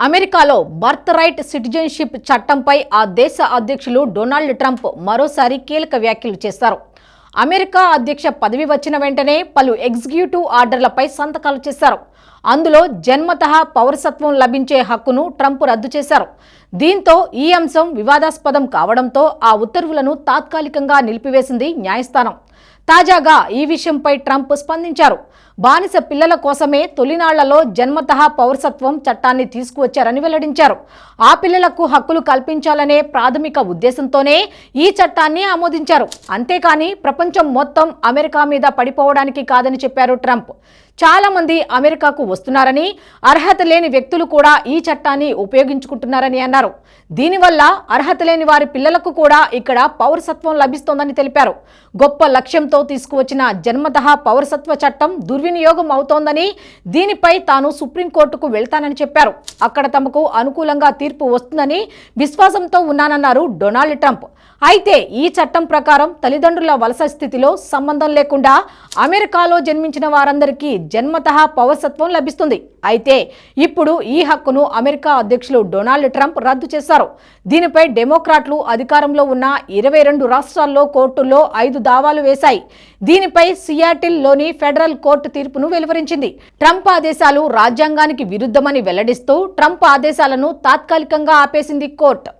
అమెరికాలో birth right citizenship చట్టంపై ఆ దేశ అధ్యక్షులు డొనాల్డ్ ట్రంప్ మరోసారి కీలక వ్యాఖ్యలు చేశారు అమెరికా అధ్యక్ష పదవి వచ్చిన వెంటనే పలు ఎగ్జిక్యూటివ్ ఆర్డర్లపై సంతకాలు చేశారు. అందులో జన్మతః పౌరసత్వం లభించే హక్కును ట్రంప్ రద్దు చేశారు. దీంతో ఈ అంశం వివాదాస్పదం కావడంతో ఆ ఉత్తర్వులను తాత్కాలికంగా నిలిపివేసింది న్యాయస్థానం. తాజాగా ఈ విషయంపై ట్రంప్ స్పందించారు. బానిస పిల్లల కోసమే తొలినాళ్ళలో జన్మతః పౌరసత్వం చట్టాన్ని తీసుకువచ్చారని వెల్లడించారు. ఆ పిల్లలకు హక్కులు కల్పించాలనే ప్రాథమిక ఉద్దేశంతోనే ఈ చట్టాన్ని ఆమోదించారు. అంతేకాని ప్రపంచం మొత్తం అమెరికా మీద పడిపోవడానికి కాదని చెప్పారు ట్రంప్. చాలా మంది అమెరికాకు వస్తున్నారని అర్హత లేని వ్యక్తులు కూడా ఈ చట్టాన్ని ఉపయోగించుకుంటున్నారని అన్నారు. దీనివల్ల అర్హత లేని వారి పిల్లలకు కూడా ఇక్కడ పౌరసత్వం లభిస్తోందని తెలిపారు. గొప్ప లక్ష్యంతో తీసుకువచ్చిన జన్మతః పౌరసత్వ చట్టం దుర్వినియోగం అవుతోందని దీనిపై తాను సుప్రీంకోర్టుకు వెళ్తానని చెప్పారు. అక్కడ తమకు అనుకూలంగా తీర్పు వస్తుందని విశ్వాసంతో ఉన్నానన్నారు డొనాల్డ్ ట్రంప్. అయితే ఈ చట్టం ప్రకారం తల్లిదండ్రుల వలస స్థితిలో సంబంధం లేకుండా అమెరికాలో జన్మించిన వారందరికీ జన్మతః పౌరసత్వం లభిస్తుంది. అయితే ఇప్పుడు ఈ హక్కును అమెరికా అధ్యక్షులు డొనాల్డ్ ట్రంప్ రద్దు చేశారు. దీనిపై డెమోక్రాట్లు అధికారంలో ఉన్న ఇరవై రెండు రాష్ట్రాల్లో కోర్టుల్లో ఐదు దావాలు వేశాయి. దీనిపై సియాటిల్లోని ఫెడరల్ కోర్టు తీర్పును వెలువరించింది. ట్రంప్ ఆదేశాలు రాజ్యాంగానికి విరుద్ధమని వెల్లడిస్తూ ట్రంప్ ఆదేశాలను తాత్కాలికంగా ఆపేసింది కోర్టు.